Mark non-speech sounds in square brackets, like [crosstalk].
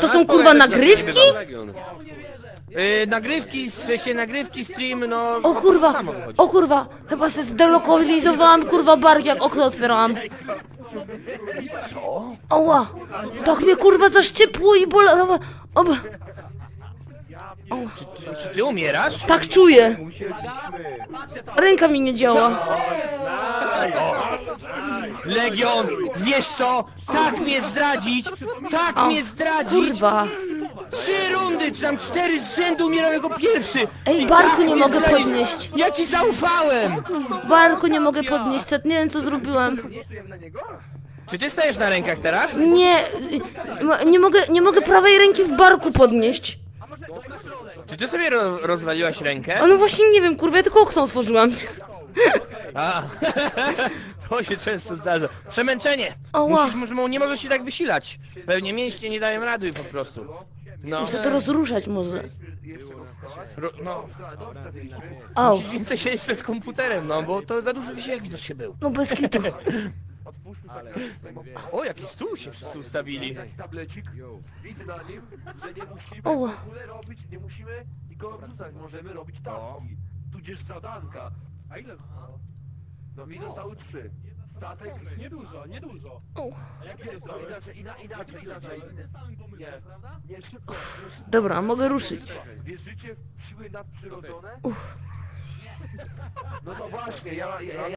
To są kurwa nagrywki? Yy, nagrywki, w sensie nagrywki, stream, no... O kurwa, samo wychodzi. o kurwa, chyba się zdelokalizowałam kurwa bark jak okno otwierałam. Co? Oła, tak mnie kurwa zaszczypło i bolało. Oba. Czy, czy ty umierasz? Tak czuję. Ręka mi nie działa. Legion, wiesz co? Tak mnie zdradzić! Tak O, mnie zdradzić! Kurwa. Trzy rundy, czy tam cztery z rzędu umierał jako pierwszy! Ej, I barku tak nie mnie mogę podnieść. Ja ci zaufałem! Barku nie mogę podnieść, set, nie wiem co zrobiłem. Czy ty stajesz na rękach teraz? Nie, y, nie mogę, nie mogę prawej ręki w barku podnieść. Czy ty sobie ro rozwaliłaś rękę? A no właśnie nie wiem, kurwa, ja tylko okno otworzyłam. [laughs] A, [laughs] to się często zdarza. Przemęczenie! Ała. Musisz, może, nie możesz się tak wysilać. Pewnie mięśnie nie dają rady po prostu. No, Muszę to rozruszać może. ro, no. Au, Musisz więcej siedzieć przed komputerem, no bo to za duży wysiłek widocznie był. no bez kitu. O, jaki stół się wszyscy ustawili. tablecik, widzę na nim, że nie musimy Oła. w ogóle robić, nie musimy nikogo wrzucać, możemy robić taski, tudzież zadanka. A ile zostało? No mi zostały trzy. Statek, niedużo, niedużo. O. A jakie jest to? Inaczej, ina, inaczej, inaczej. Nie, nie szybko, nie szybko. Dobra, mogę ruszyć. Wierzycie w siły nadprzyrodzone? No to właśnie, ja, ja, ja